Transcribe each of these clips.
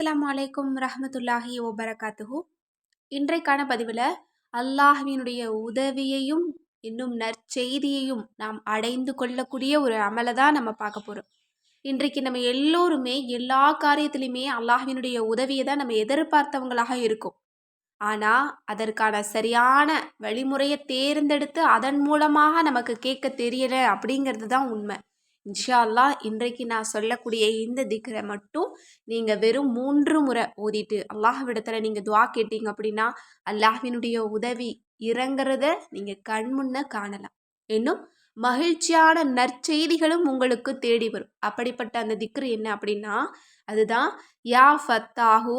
அஸ்லாம் வலைக்கும் ரஹமத்துல்லாஹி வபரகாத்துஹு. இன்றைக்கான பதிவில் அல்லாஹ்வினுடைய உதவியையும் இன்னும் நற்செய்தியையும் நாம் அடைந்து கொள்ளக்கூடிய ஒரு அமலை தான் நம்ம பார்க்க போகிறோம் இன்றைக்கு நம்ம எல்லோருமே எல்லா காரியத்திலையுமே அல்லாஹ்வினுடைய உதவியை தான் நம்ம எதிர்பார்த்தவங்களாக இருக்கும். ஆனால் அதற்கான சரியான வழிமுறையை தேர்ந்தெடுத்து அதன் மூலமாக நமக்கு கேட்க தெரியலை அப்படிங்கிறது தான் உண்மை. இன்ஷா அல்லாஹ் இன்றைக்கு நான் சொல்லக்கூடிய இந்த திக்கரை மட்டும் நீங்கள் வெறும் மூன்று முறை ஓதிட்டு அல்லாஹ்விடத்தில் நீங்கள் துவா கேட்டீங்க அப்படின்னா அல்லாஹ்வினுடைய உதவி இறங்குறத நீங்கள் கண்முன்ன காணலாம். இன்னும் மகிழ்ச்சியான நற்செய்திகளும் உங்களுக்கு தேடி வரும். அப்படிப்பட்ட அந்த திக்ரு என்ன அப்படின்னா அதுதான் யா ஃபத்தாஹு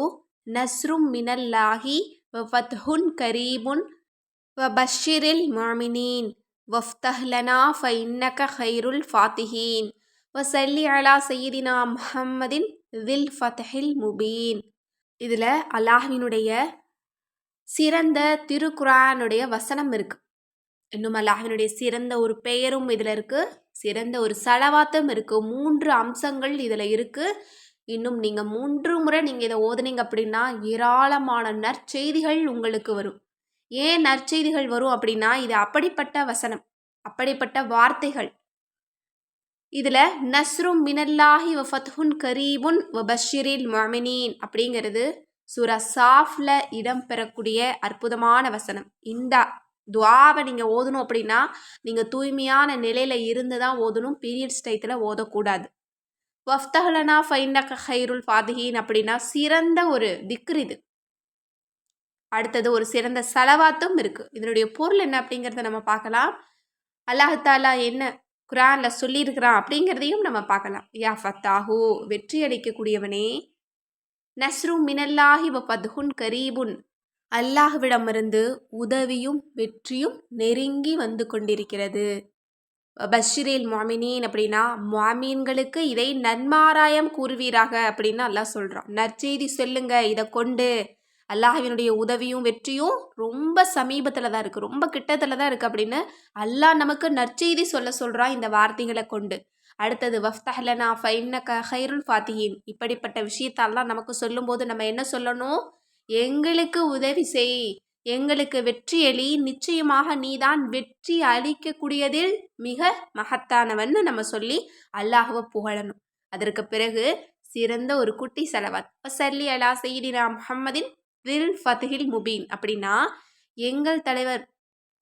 நஸ்ரும் மினல்லாஹி ஃபத்ஹுன் கரீபுன் பஷிரில் மாமினீன். வஃப்தஹ்லனா ஃபைன்னக ஹைருல் ஃபாத்திஹீன். வசல்லி அலா சையீதினா முஹம்மதின் வில் ஃபதஹில் முபீன். இதில் அல்லாஹினுடைய சிறந்த திருக்குரானுடைய வசனம் இருக்கு. இன்னும் அல்லாஹினுடைய சிறந்த ஒரு பெயரும் இதில் இருக்குது சிறந்த ஒரு செலவாத்தம் இருக்குது மூன்று அம்சங்கள் இதில் இருக்குது இன்னும் நீங்கள் மூன்று முறை நீங்கள் இதை ஓதுனீங்க அப்படின்னா ஏராளமான நற்செய்திகள் உங்களுக்கு வரும். ஏன் நற்செய்திகள் வரும் அப்படின்னா இது அப்படிப்பட்ட வசனம் அப்படிப்பட்ட வார்த்தைகள். இதில் நஸ்ரும் மினல்லாஹி வஃபத்ஹுன் கரீபுன் வபஷிரில் மொமினீன் அப்படிங்கிறது சூரா சாஃப்ல இடம்பெறக்கூடிய அற்புதமான வசனம். இந்த துவாவை நீங்கள் ஓதணும் அப்படின்னா நீங்கள் தூய்மையான நிலையில் இருந்து தான் ஓதணும் பீரியட்ஸ் டைத்தில் ஓதக்கூடாது. வஃப்தஹலனா ஃபைன்னக ஹைருல் ஃபாதிஹீன் அப்படின்னா சிறந்த ஒரு திக்ரு இது. அடுத்தது ஒரு சிறந்த செலவாத்தும் இருக்குது இதனுடைய பொருள் என்ன அப்படிங்கிறத நம்ம பார்க்கலாம். அல்லாஹாலா என்ன குரானில் சொல்லியிருக்கிறான் அப்படிங்கிறதையும் நம்ம பார்க்கலாம். யா ஃபத்தாஹூ வெற்றி அளிக்கக்கூடியவனே. நஸ்ரு மினல்லாஹி பத்ஹுன் கரீபுன். அல்லாஹ்விடமிருந்து உதவியும் வெற்றியும் நெருங்கி வந்து கொண்டிருக்கிறது. பஷிரில் மாமினின் அப்படின்னா மாமீன்களுக்கு இதை நன்மாராயம் கூறுவீராக அப்படின்னு அல்லாஹ் சொல்கிறான் நற்செய்தி சொல்லுங்க இதை கொண்டு. அல்லாஹவினுடைய உதவியும் வெற்றியும் ரொம்ப சமீபத்தில் தான் இருக்குது ரொம்ப கிட்டத்தில் தான் இருக்குது அப்படின்னு அல்லாஹ் நமக்கு நற்செய்தி சொல்ல சொல்கிறான் இந்த வார்த்தைகளை கொண்டு. அடுத்தது வஃப்தஹலனா ஃபைன்னக ஹைருல் ஃபாத்தியின் இப்படிப்பட்ட விஷயத்தாலாம் நமக்கு சொல்லும்போது நம்ம என்ன சொல்லணும்? எங்களுக்கு உதவி செய். எங்களுக்கு வெற்றி அளி நிச்சயமாக நீதான் வெற்றி அளிக்கக்கூடியதில் மிக மகத்தானவன்னு நம்ம சொல்லி அல்லாஹுவை புகழணும். அதற்கு பிறகு சிறந்த ஒரு குட்டி செலவாத். சல்லி அலா செய்தினா முஹம்மதின் வில் ஃபதில் முபீன். அப்படின்னா எங்கள் தலைவர்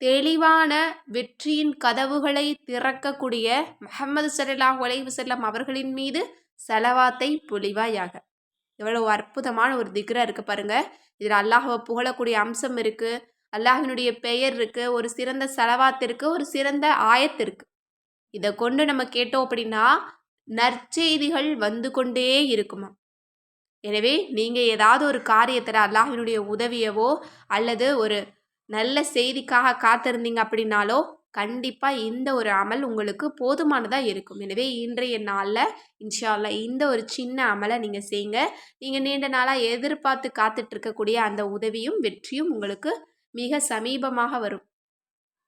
தெளிவான வெற்றியின் கதவுகளை திறக்கக்கூடிய முகமது சல்லாஹ் உலைவு செல்லம் அவர்களின் மீது செலவாத்தை பொலிவாயாக. எவ்வளோ அற்புதமான ஒரு திக்ரா இருக்குது பாருங்கள் இதில் அல்லாஹுவை புகழக்கூடிய அம்சம் இருக்குது அல்லாஹினுடைய பெயர் இருக்குது ஒரு சிறந்த செலவாத்திற்கு ஒரு சிறந்த ஆயத்திற்கு இதை கொண்டு நம்ம கேட்டோம் அப்படின்னா நற்செய்திகள் வந்து கொண்டே இருக்குமா எனவே நீங்கள் ஏதாவது ஒரு காரியத்தில் அல்லாஹினுடைய உதவியவோ அல்லது ஒரு நல்ல செய்திக்காக காத்திருந்தீங்க அப்படின்னாலோ கண்டிப்பாக இந்த ஒரு அமல் உங்களுக்கு போதுமானதாக இருக்கும். எனவே இன்றைய நாளில் இன்ஷால்லா இந்த ஒரு சின்ன அமலை நீங்கள் செய்யுங்க நீங்கள் நீண்ட நாளாக எதிர்பார்த்து காத்துட்ருக்கக்கூடிய அந்த உதவியும் வெற்றியும் உங்களுக்கு மிக சமீபமாக வரும்.